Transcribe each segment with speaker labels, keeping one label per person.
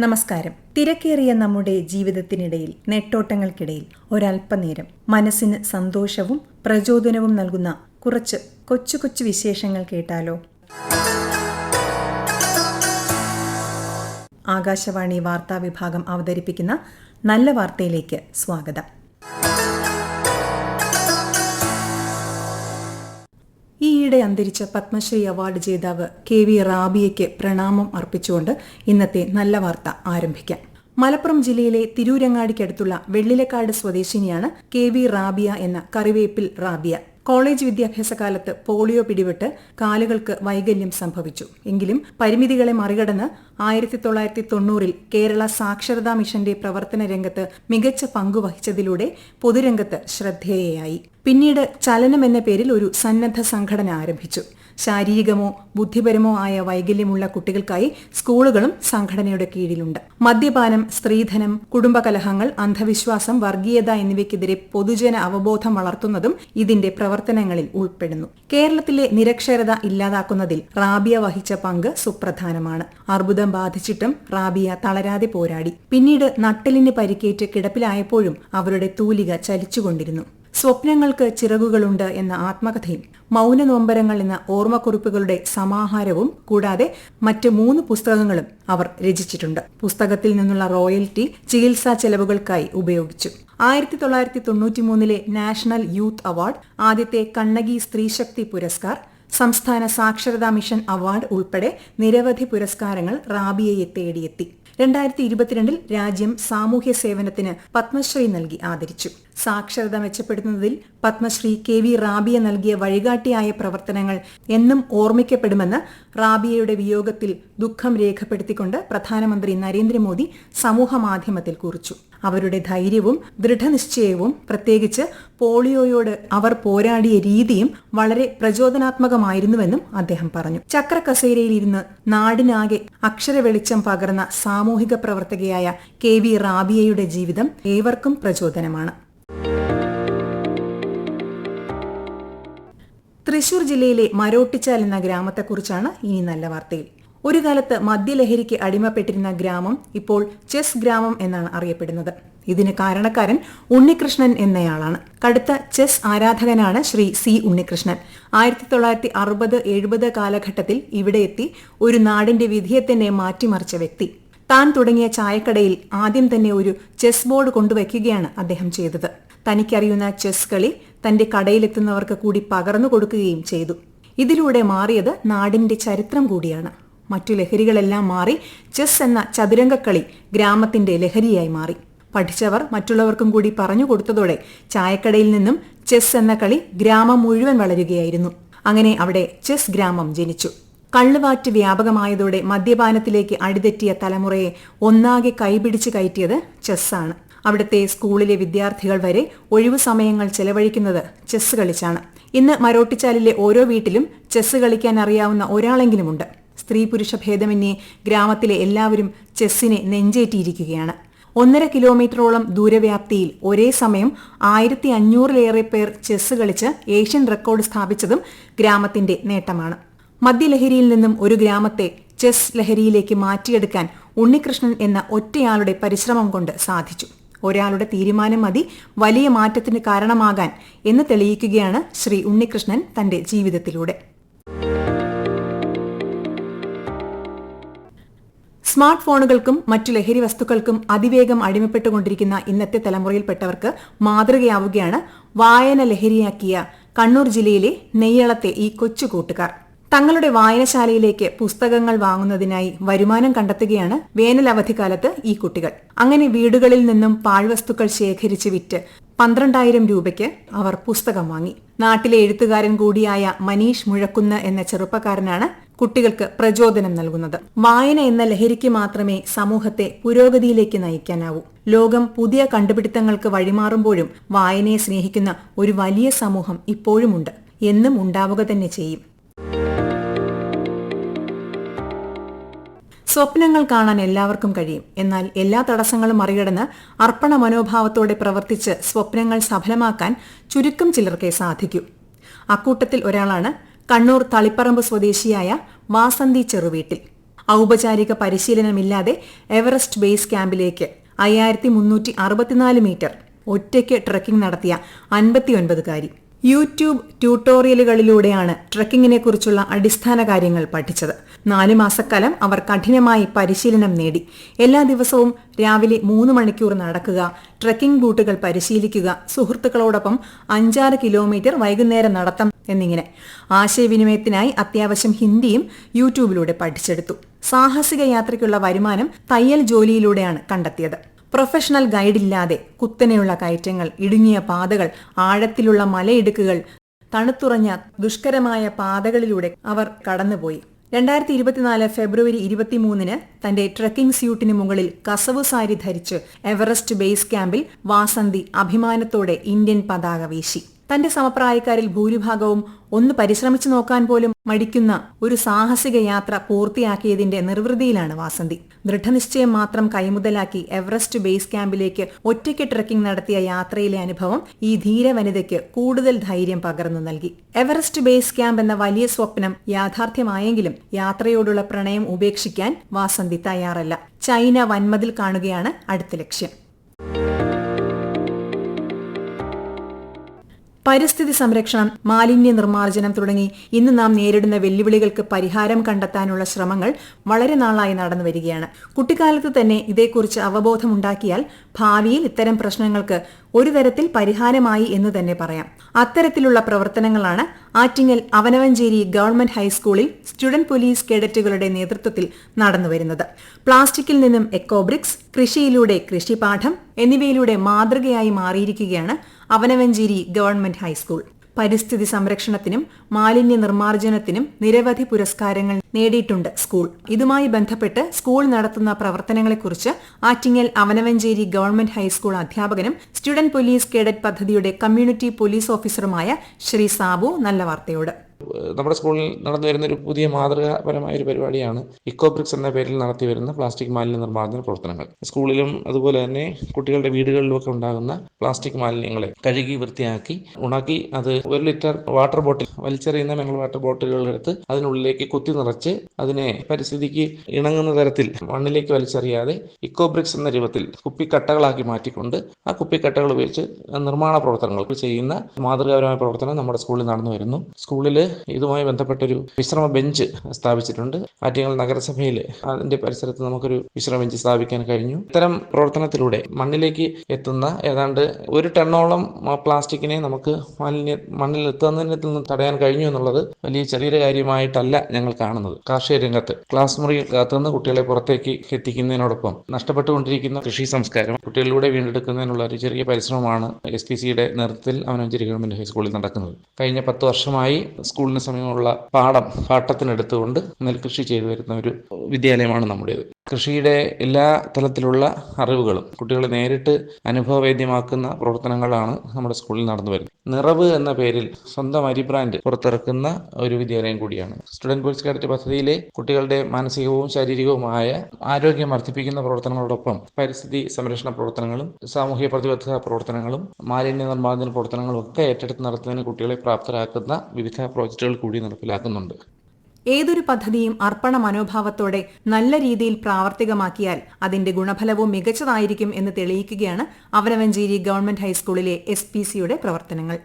Speaker 1: നമസ്കാരം. തിരക്കേറിയ നമ്മുടെ ജീവിതത്തിനിടയിൽ നെട്ടോട്ടങ്ങൾക്കിടയിൽ ഒരല്പനേരം മനസ്സിന് സന്തോഷവും പ്രചോദനവും നൽകുന്ന കുറച്ച് കൊച്ചു കൊച്ചു വിശേഷങ്ങൾ കേട്ടാലോ? ആകാശവാണി വാർത്താ വിഭാഗം അവതരിപ്പിക്കുന്ന നല്ല വാർത്തയിലേക്ക് സ്വാഗതം. ഈയിടെ അന്തരിച്ച പത്മശ്രീ അവാർഡ് ജേതാവ് കെ വി റാബിയയ്ക്ക് പ്രണാമം അർപ്പിച്ചുകൊണ്ട് ഇന്നത്തെ നല്ല വാർത്ത ആരംഭിക്കാം. മലപ്പുറം ജില്ലയിലെ തിരൂരങ്ങാടിക്കടുത്തുള്ള വെള്ളിലക്കാട് സ്വദേശിനിയാണ് കെ വി റാബിയ എന്ന കറിവേപ്പിൽ റാബിയ. കോളേജ് വിദ്യാഭ്യാസ കാലത്ത് പോളിയോ പിടിപെട്ട് കാലുകൾക്ക് വൈകല്യം സംഭവിച്ചു. എങ്കിലും പരിമിതികളെ മറികടന്ന് ആയിരത്തി തൊള്ളായിരത്തി തൊണ്ണൂറിൽ കേരള സാക്ഷരതാ മിഷന്റെ പ്രവർത്തന രംഗത്ത് മികച്ച പങ്കുവഹിച്ചതിലൂടെ പൊതുരംഗത്ത് ശ്രദ്ധേയയായി. പിന്നീട് ചലനം എന്ന പേരിൽ ഒരു സന്നദ്ധ സംഘടന ആരംഭിച്ചു. ശാരീരികമോ ബുദ്ധിപരമോ ആയ വൈകല്യമുള്ള കുട്ടികൾക്കായി സ്കൂളുകളും സംഘടനയുടെ കീഴിലുണ്ട്. മദ്യപാനം സ്ത്രീധനം കുടുംബകലഹങ്ങൾ അന്ധവിശ്വാസം വർഗീയത എന്നിവയ്ക്കെതിരെ പൊതുജന അവബോധം വളർത്തുന്നതും ഇതിന്റെ പ്രവർത്തനങ്ങളിൽ ഉൾപ്പെടുന്നു. കേരളത്തിലെ നിരക്ഷരത ഇല്ലാതാക്കുന്നതിൽ റാബിയ വഹിച്ച പങ്ക് സുപ്രധാനമാണ്. അർബുദം ബാധിച്ചിട്ടും റാബിയ തളരാതെ പോരാടി. പിന്നീട് നട്ടലിന് പരിക്കേറ്റ് കിടപ്പിലായപ്പോഴും അവരുടെ തൂലിക ചലിച്ചുകൊണ്ടിരുന്നു. സ്വപ്നങ്ങൾക്ക് ചിറകുകളുണ്ട് എന്ന ആത്മകഥയും മൗന നോമ്പരങ്ങൾ എന്ന ഓർമ്മക്കുറിപ്പുകളുടെ സമാഹാരവും കൂടാതെ മറ്റ് മൂന്ന് പുസ്തകങ്ങളും അവർ രചിച്ചിട്ടുണ്ട്. പുസ്തകത്തിൽ നിന്നുള്ള റോയൽറ്റി ചികിത്സാ ചെലവുകൾക്കായി ഉപയോഗിച്ചു. ആയിരത്തി തൊള്ളായിരത്തി തൊണ്ണൂറ്റി മൂന്നിലെ നാഷണൽ യൂത്ത് അവാർഡ് ആദ്യത്തെ കണ്ണകി സ്ത്രീശക്തി പുരസ്കാർ സംസ്ഥാന സാക്ഷരതാ മിഷൻ അവാർഡ് ഉൾപ്പെടെ നിരവധി പുരസ്കാരങ്ങൾ റാബിയയെ തേടിയെത്തി. രണ്ടായിരത്തി ഇരുപത്തിരണ്ടിൽ രാജ്യം സാമൂഹ്യ സേവനത്തിന് പത്മശ്രീ നൽകി ആദരിച്ചു. സാക്ഷരത മെച്ചപ്പെടുത്തുന്നതിൽ പത്മശ്രീ കെ വി റാബിയ നൽകിയ വഴികാട്ടിയായ പ്രവർത്തനങ്ങൾ എന്നും ഓർമ്മിക്കപ്പെടുമെന്ന് റാബിയയുടെ വിയോഗത്തിൽ ദുഃഖം രേഖപ്പെടുത്തിക്കൊണ്ട് പ്രധാനമന്ത്രി നരേന്ദ്രമോദി സമൂഹമാധ്യമത്തിൽ കുറിച്ചു. അവരുടെ ധൈര്യവും ദൃഢനിശ്ചയവും പ്രത്യേകിച്ച് പോളിയോയോട് അവർ പോരാടിയ രീതിയും വളരെ പ്രചോദനാത്മകമായിരുന്നുവെന്നും അദ്ദേഹം പറഞ്ഞു. ചക്രകസേരയിലിരുന്ന് നാടിനാകെ അക്ഷര വെളിച്ചം പകർന്ന സാമൂഹിക പ്രവർത്തകയായ കെ വി റാബിയയുടെ ജീവിതം ഏവർക്കും പ്രചോദനമാണ്. തൃശൂർ ജില്ലയിലെ മരോട്ടിച്ചാൽ എന്ന ഗ്രാമത്തെക്കുറിച്ചാണ് ഇനി നല്ല വാർത്തയിൽ. ഒരു കാലത്ത് മദ്യലഹരിക്ക് അടിമപ്പെട്ടിരുന്ന ഗ്രാമം ഇപ്പോൾ ചെസ് ഗ്രാമം എന്നാണ് അറിയപ്പെടുന്നത്. ഇതിന് കാരണക്കാരൻ ഉണ്ണികൃഷ്ണൻ എന്നയാളാണ്. കടുത്ത ചെസ് ആരാധകനാണ് ശ്രീ സി ഉണ്ണികൃഷ്ണൻ. ആയിരത്തി തൊള്ളായിരത്തി അറുപത് എഴുപത് കാലഘട്ടത്തിൽ ഇവിടെ എത്തി ഒരു നാടിന്റെ വിധിയെ തന്നെ മാറ്റിമറിച്ച വ്യക്തി. താൻ തുടങ്ങിയ ചായക്കടയിൽ ആദ്യം തന്നെ ഒരു ചെസ് ബോർഡ് കൊണ്ടുവയ്ക്കുകയാണ് അദ്ദേഹം ചെയ്തത്. തനിക്കറിയുന്ന ചെസ് കളി തന്റെ കടയിലെത്തുന്നവർക്ക് കൂടി പകർന്നു കൊടുക്കുകയും ചെയ്തു. ഇതിലൂടെ മാറിയത് നാടിന്റെ ചരിത്രം കൂടിയാണ്. മറ്റു ലഹരികളെല്ലാം മാറി ചെസ് എന്ന ചതുരംഗക്കളി ഗ്രാമത്തിന്റെ ലഹരിയായി മാറി. പഠിച്ചവർ മറ്റുള്ളവർക്കും കൂടി പറഞ്ഞു കൊടുത്തതോടെ ചായക്കടയിൽ നിന്നും ചെസ് എന്ന കളി ഗ്രാമം മുഴുവൻ വളരുകയായിരുന്നു. അങ്ങനെ അവിടെ ചെസ് ഗ്രാമം ജനിച്ചു. കള്ളുവാറ്റ് വ്യാപകമായതോടെ മദ്യപാനത്തിലേക്ക് അടിതെറ്റിയ തലമുറയെ ഒന്നാകെ കൈപിടിച്ച് കയറ്റിയത് ചെസ്സാണ്. അവിടുത്തെ സ്കൂളിലെ വിദ്യാർത്ഥികൾ വരെ ഒഴിവു സമയങ്ങൾ ചെലവഴിക്കുന്നത് ചെസ് കളിച്ചാണ്. ഇന്ന് മരോട്ടിച്ചാലിലെ ഓരോ വീട്ടിലും ചെസ് കളിക്കാൻ അറിയാവുന്ന ഒരാളെങ്കിലുമുണ്ട്. സ്ത്രീ പുരുഷ ഭേദമന്യേ ഗ്രാമത്തിലെ എല്ലാവരും ചെസ്സിനെ നെഞ്ചേറ്റിയിരിക്കുകയാണ്. ഒന്നര കിലോമീറ്ററോളം ദൂരവ്യാപ്തിയിൽ ഒരേ സമയം ആയിരത്തി അഞ്ഞൂറിലേറെ പേർ ചെസ് കളിച്ച് ഏഷ്യൻ റെക്കോർഡ് സ്ഥാപിച്ചതും ഗ്രാമത്തിന്റെ നേട്ടമാണ്. മദ്യലഹരിയിൽ നിന്നും ഒരു ഗ്രാമത്തെ ചെസ് ലഹരിയിലേക്ക് മാറ്റിയെടുക്കാൻ ഉണ്ണികൃഷ്ണൻ എന്ന ഒറ്റയാളുടെ പരിശ്രമം കൊണ്ട് സാധിച്ചു. ഒരാളുടെ തീരുമാനം മതി വലിയ മാറ്റത്തിന് കാരണമാകാൻ എന്ന് തെളിയിക്കുകയാണ് ശ്രീ ഉണ്ണികൃഷ്ണൻ തന്റെ ജീവിതത്തിലൂടെ. സ്മാർട്ട് ഫോണുകൾക്കും മറ്റു ലഹരി വസ്തുക്കൾക്കും അതിവേഗം അടിമപ്പെട്ടുകൊണ്ടിരിക്കുന്ന ഇന്നത്തെ തലമുറയിൽപ്പെട്ടവർക്ക് മാതൃകയാവുകയാണ് വായന ലഹരിയാക്കിയ കണ്ണൂർ ജില്ലയിലെ നെയ്യളത്തെ ഈ കൊച്ചു കൂട്ടുകാർ. തങ്ങളുടെ വായനശാലയിലേക്ക് പുസ്തകങ്ങൾ വാങ്ങുന്നതിനായി വരുമാനം കണ്ടെത്തുകയാണ് വേനൽ അവധിക്കാലത്ത് ഈ കുട്ടികൾ. അങ്ങനെ വീടുകളിൽ നിന്നും പാഴ്വസ്തുക്കൾ ശേഖരിച്ച് വിറ്റ് പന്ത്രണ്ടായിരം രൂപയ്ക്ക് അവർ പുസ്തകം വാങ്ങി. നാട്ടിലെ എഴുത്തുകാരൻ കൂടിയായ മനീഷ് മുഴക്കുന്ന് എന്ന ചെറുപ്പക്കാരനാണ് കുട്ടികൾക്ക് പ്രചോദനം നൽകുന്നത്. വായന എന്ന ലഹരിക്ക് മാത്രമേ സമൂഹത്തെ പുരോഗതിയിലേക്ക് നയിക്കാനാവൂ. ലോകം പുതിയ കണ്ടുപിടുത്തങ്ങൾക്ക് വഴിമാറുമ്പോഴും വായനയെ സ്നേഹിക്കുന്ന ഒരു വലിയ സമൂഹം ഇപ്പോഴുമുണ്ട്. എന്നും ഉണ്ടാവുക തന്നെ ചെയ്യും. സ്വപ്നങ്ങൾ കാണാൻ എല്ലാവർക്കും കഴിയും. എന്നാൽ എല്ലാ തടസ്സങ്ങളും മറികടന്ന് അർപ്പണ മനോഭാവത്തോടെ പ്രവർത്തിച്ച് സ്വപ്നങ്ങൾ സഫലമാക്കാൻ ചുരുക്കം ചിലർക്കേ സാധിക്കൂ. അക്കൂട്ടത്തിൽ ഒരാളാണ് കണ്ണൂർ തളിപ്പറമ്പ് സ്വദേശിയായ വാസന്തി ചെറുവീട്ടിൽ. ഔപചാരിക പരിശീലനമില്ലാതെ എവറസ്റ്റ് ബേസ് ക്യാമ്പിലേക്ക് അയ്യായിരത്തി മുന്നൂറ്റി അറുപത്തിനാല് മീറ്റർ ഒറ്റയ്ക്ക് ട്രക്കിംഗ് നടത്തിയ അൻപത്തിയൊൻപതുകാരി. യൂട്യൂബ് ട്യൂട്ടോറിയലുകളിലൂടെയാണ് ട്രക്കിങ്ങിനെ കുറിച്ചുള്ള അടിസ്ഥാന കാര്യങ്ങൾ പഠിച്ചത്. നാലു മാസക്കാലം അവർ കഠിനമായി പരിശീലനം നേടി. എല്ലാ ദിവസവും രാവിലെ മൂന്ന് മണിക്കൂർ നടക്കുക ട്രക്കിംഗ് ബൂട്ടുകൾ പരിശീലിക്കുക സുഹൃത്തുക്കളോടൊപ്പം അഞ്ചാറ് കിലോമീറ്റർ വൈകുന്നേരം നടത്തം എന്നിങ്ങനെ. ആശയവിനിമയത്തിനായി അത്യാവശ്യം ഹിന്ദിയും യൂട്യൂബിലൂടെ പഠിച്ചെടുത്തു. സാഹസിക യാത്രയ്ക്കുള്ള വരുമാനം തയ്യൽ ജോലിയിലൂടെയാണ് കണ്ടെത്തിയത്. പ്രൊഫഷണൽ ഗൈഡില്ലാതെ കുത്തനെയുള്ള കയറ്റങ്ങൾ ഇടുങ്ങിയ പാതകൾ ആഴത്തിലുള്ള മലയിടുക്കുകൾ തണുത്തുറഞ്ഞ ദുഷ്കരമായ പാതകളിലൂടെ അവർ കടന്നുപോയി. രണ്ടായിരത്തി ഇരുപത്തിനാല് ഫെബ്രുവരി ഇരുപത്തിമൂന്നിന് തന്റെ ട്രക്കിംഗ് സ്യൂട്ടിന് മുകളിൽ കസവു സാരി ധരിച്ച് എവറസ്റ്റ് ബേസ് ക്യാമ്പിൽ വാസന്തി അഭിമാനത്തോടെ ഇന്ത്യൻ പതാക വീശി. തന്റെ സമപ്രായക്കാരിൽ ഭൂരിഭാഗവും ഒന്ന് പരിശ്രമിച്ചു നോക്കാൻ പോലും മടിക്കുന്ന ഒരു സാഹസിക യാത്ര പൂർത്തിയാക്കിയതിന്റെ നിർവൃതിയിലാണ് വാസന്തി. ദൃഢനിശ്ചയം മാത്രം കൈമുതലാക്കി എവറസ്റ്റ് ബേസ് ക്യാമ്പിലേക്ക് ഒറ്റയ്ക്ക് ട്രക്കിംഗ് നടത്തിയ യാത്രയിലെ അനുഭവം ഈ ധീര വനിതയ്ക്ക് കൂടുതൽ ധൈര്യം പകർന്നു നൽകി. എവറസ്റ്റ് ബേസ് ക്യാമ്പ് എന്ന വലിയ സ്വപ്നം യാഥാർത്ഥ്യമായെങ്കിലും യാത്രയോടുള്ള പ്രണയം ഉപേക്ഷിക്കാൻ വാസന്തി തയ്യാറല്ല. ചൈന വൻമതിൽ കാണുകയാണ് അടുത്ത ലക്ഷ്യം. പരിസ്ഥിതി സംരക്ഷണം മാലിന്യ നിർമ്മാർജനം തുടങ്ങി ഇന്ന് നാം നേരിടുന്ന വെല്ലുവിളികൾക്ക് പരിഹാരം കണ്ടെത്താനുള്ള ശ്രമങ്ങൾ വളരെ നാളായി നടന്നു വരികയാണ്. കുട്ടിക്കാലത്ത് തന്നെ ഇതേക്കുറിച്ച് അവബോധമുണ്ടാക്കിയാൽ ഭാവിയിൽ ഇത്തരം പ്രശ്നങ്ങൾക്ക് ഒരു തരത്തിൽ പരിഹാരമായി എന്ന് തന്നെ പറയാം. അത്തരത്തിലുള്ള പ്രവർത്തനങ്ങളാണ് ആറ്റിങ്ങൽ അവനവഞ്ചേരി ഗവൺമെന്റ് ഹൈസ്കൂളിൽ സ്റ്റുഡന്റ് പോലീസ് കേഡറ്റുകളുടെ നേതൃത്വത്തിൽ നടന്നുവരുന്നത്. പ്ലാസ്റ്റിക്കിൽ നിന്നും എക്കോബ്രിക്സ് കൃഷിയിലൂടെ കൃഷിപാഠം എന്നിവയിലൂടെ മാതൃകയായി മാറിയിരിക്കുകയാണ് അവനവഞ്ചേരി ഗവൺമെന്റ് ഹൈസ്കൂൾ. പരിസ്ഥിതി സംരക്ഷണത്തിനും മാലിന്യ നിർമ്മാർജനത്തിനും നിരവധി പുരസ്കാരങ്ങൾ നേടിയിട്ടുണ്ട് സ്കൂൾ. ഇതുമായി ബന്ധപ്പെട്ട് സ്കൂൾ നടത്തുന്ന പ്രവർത്തനങ്ങളെക്കുറിച്ച് Attingal Avanavancheri government high school അധ്യാപകനും സ്റ്റുഡന്റ് പോലീസ് കേഡറ്റ് പദ്ധതിയുടെ കമ്മ്യൂണിറ്റി പോലീസ് ഓഫീസറുമായ ശ്രീ സാബു നല്ല വാർത്തയോട്.
Speaker 2: നമ്മുടെ സ്കൂളിൽ നടന്നു വരുന്ന ഒരു പുതിയ മാതൃകാപരമായ ഒരു പരിപാടിയാണ് ഇക്കോബ്രിക്സ് എന്ന പേരിൽ നടത്തി വരുന്ന പ്ലാസ്റ്റിക് മാലിന്യ നിർമ്മാർജന പ്രവർത്തനങ്ങൾ. സ്കൂളിലും അതുപോലെ തന്നെ കുട്ടികളുടെ വീടുകളിലുമൊക്കെ ഉണ്ടാകുന്ന പ്ലാസ്റ്റിക് മാലിന്യങ്ങളെ കഴുകി വൃത്തിയാക്കി ഉണക്കി അത് ഒരു ലിറ്റർ വാട്ടർ ബോട്ടിൽ വലിച്ചെറിയുന്ന ഞങ്ങൾ വാട്ടർ ബോട്ടിലുകളെടുത്ത് അതിനുള്ളിലേക്ക് കുത്തി നിറച്ച് അതിനെ പരിസ്ഥിതിക്ക് ഇണങ്ങുന്ന തരത്തിൽ മണ്ണിലേക്ക് വലിച്ചെറിയാതെ ഇക്കോബ്രിക്സ് എന്ന രൂപത്തിൽ കുപ്പിക്കട്ടകളാക്കി മാറ്റിക്കൊണ്ട് ആ കുപ്പിക്കട്ടകൾ ഉപയോഗിച്ച് നിർമ്മാണ പ്രവർത്തനങ്ങൾ ചെയ്യുന്ന മാതൃകാപരമായ പ്രവർത്തനം നമ്മുടെ സ്കൂളിൽ നടന്നു വരുന്നു. സ്കൂളിൽ ഇതുമായി ബന്ധപ്പെട്ടൊരു വിശ്രമ ബെഞ്ച് സ്ഥാപിച്ചിട്ടുണ്ട്. ആറ്റിങ്ങൽ നഗരസഭയിൽ അതിന്റെ പരിസരത്ത് നമുക്കൊരു വിശ്രമ ബെഞ്ച് സ്ഥാപിക്കാൻ കഴിഞ്ഞു. ഇത്തരം പ്രവർത്തനത്തിലൂടെ മണ്ണിലേക്ക് എത്തുന്ന ഏതാണ്ട് ഒരു ടണ്ണോളം പ്ലാസ്റ്റിക്കിനെ നമുക്ക് മാലിന്യ മണ്ണിൽ എത്തുന്നതിൽ നിന്ന് തടയാൻ കഴിഞ്ഞു എന്നുള്ളത് വലിയ ചെറിയൊരു കാര്യമായിട്ടല്ല ഞങ്ങൾ കാണുന്നത്. കാർഷിക രംഗത്ത് ക്ലാസ് മുറികൾക്കകത്ത് നിന്ന് കുട്ടികളെ പുറത്തേക്ക് എത്തിക്കുന്നതിനോടൊപ്പം നഷ്ടപ്പെട്ടുകൊണ്ടിരിക്കുന്ന കൃഷി സംസ്കാരം കുട്ടികളിലൂടെ വീണ്ടെടുക്കുന്നതിനുള്ള ഒരു ചെറിയ പരിശ്രമമാണ് എസ് പി സിയുടെ നേതൃത്വത്തിൽ അവനഞ്ചേരി ഗവൺമെന്റ് ഹൈസ്കൂളിൽ നടക്കുന്നത്. കഴിഞ്ഞ പത്ത് വർഷമായി സ്കൂളിന് സമീപമുള്ള പാടം പാട്ടത്തിനെടുത്തുകൊണ്ട് നെൽകൃഷി ചെയ്തു വരുന്ന ഒരു വിദ്യാലയമാണ് നമ്മുടേത്. കൃഷിയുടെ എല്ലാ തലത്തിലുള്ള അറിവുകളും കുട്ടികളെ നേരിട്ട് അനുഭവവേദ്യമാക്കുന്ന പ്രവർത്തനങ്ങളാണ് നമ്മുടെ സ്കൂളിൽ നടന്നു വരുന്നത്. നിറവ് എന്ന പേരിൽ സ്വന്തം അരി ബ്രാൻഡ് പുറത്തിറക്കുന്ന ഒരു വിദ്യാലയം കൂടിയാണ്. സ്റ്റുഡന്റ് പോലീസ് കാഡറ്റ് പദ്ധതിയിലെ കുട്ടികളുടെ മാനസികവും ശാരീരികവുമായ ആരോഗ്യം വർദ്ധിപ്പിക്കുന്ന പ്രവർത്തനങ്ങളോടൊപ്പം പരിസ്ഥിതി സംരക്ഷണ പ്രവർത്തനങ്ങളും സാമൂഹ്യ പ്രതിബദ്ധത പ്രവർത്തനങ്ങളും മാലിന്യ നിർമ്മാർജന പ്രവർത്തനങ്ങളും ഒക്കെ ഏറ്റെടുത്ത് നടത്തുന്നതിന് കുട്ടികളെ പ്രാപ്തരാക്കുന്ന വിവിധ പ്രോജക്റ്റുകൾ കൂടി നടപ്പിലാക്കുന്നുണ്ട്.
Speaker 1: ഏതൊരു പദ്ധതിയും അർപ്പണ മനോഭാവത്തോടെ നല്ല രീതിയിൽ പ്രാവർത്തികമാക്കിയാൽ അതിന്റെ ഗുണഫലവും മികച്ചതായിരിക്കും എന്ന് തെളിയിക്കുകയാണ് അവനവഞ്ചേരി ഗവൺമെന്റ് ഹൈസ്കൂളിലെ എസ് പി സിയുടെ പ്രവർത്തനങ്ങൾ.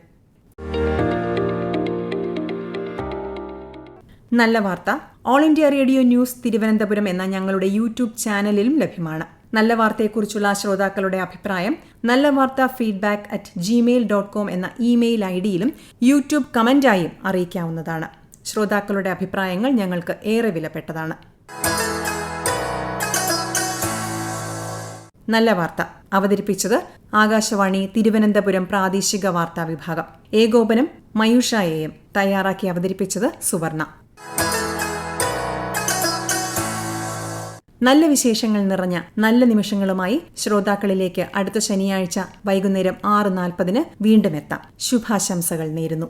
Speaker 1: നല്ല വാർത്ത. All India radio news Thiruvananthapuram എന്ന ഞങ്ങളുടെ യൂട്യൂബ് ചാനലിലും ലഭ്യമാണ്. നല്ല വാർത്തയെക്കുറിച്ചുള്ള ശ്രോതാക്കളുടെ അഭിപ്രായം നല്ല വാർത്ത feedback at Gmail dot com എന്ന ഇമെയിൽ ഐ ഡിയിലും യൂട്യൂബ് കമന്റായും അറിയിക്കാവുന്നതാണ്. ശ്രോതാക്കളുടെ അഭിപ്രായങ്ങൾ ഞങ്ങൾക്ക് ഏറെ വിലപ്പെട്ടതാണ്. നല്ല വാർത്ത. അവതരിപ്പിച്ചത് ആകാശവാണി തിരുവനന്തപുരം പ്രാദേശിക വാർത്താ വിഭാഗം. ഏകോപനം മയൂഷ തയ്യാറാക്കി അവതരിപ്പിച്ചത് സുവർണ. നല്ല വിശേഷങ്ങൾ നിറഞ്ഞ നല്ല നിമിഷങ്ങളുമായി ശ്രോതാക്കളിലേക്ക് അടുത്ത ശനിയാഴ്ച വൈകുന്നേരം ആറ് നാൽപ്പതിന് വീണ്ടും എത്താം. ശുഭാശംസകൾ നേരുന്നു.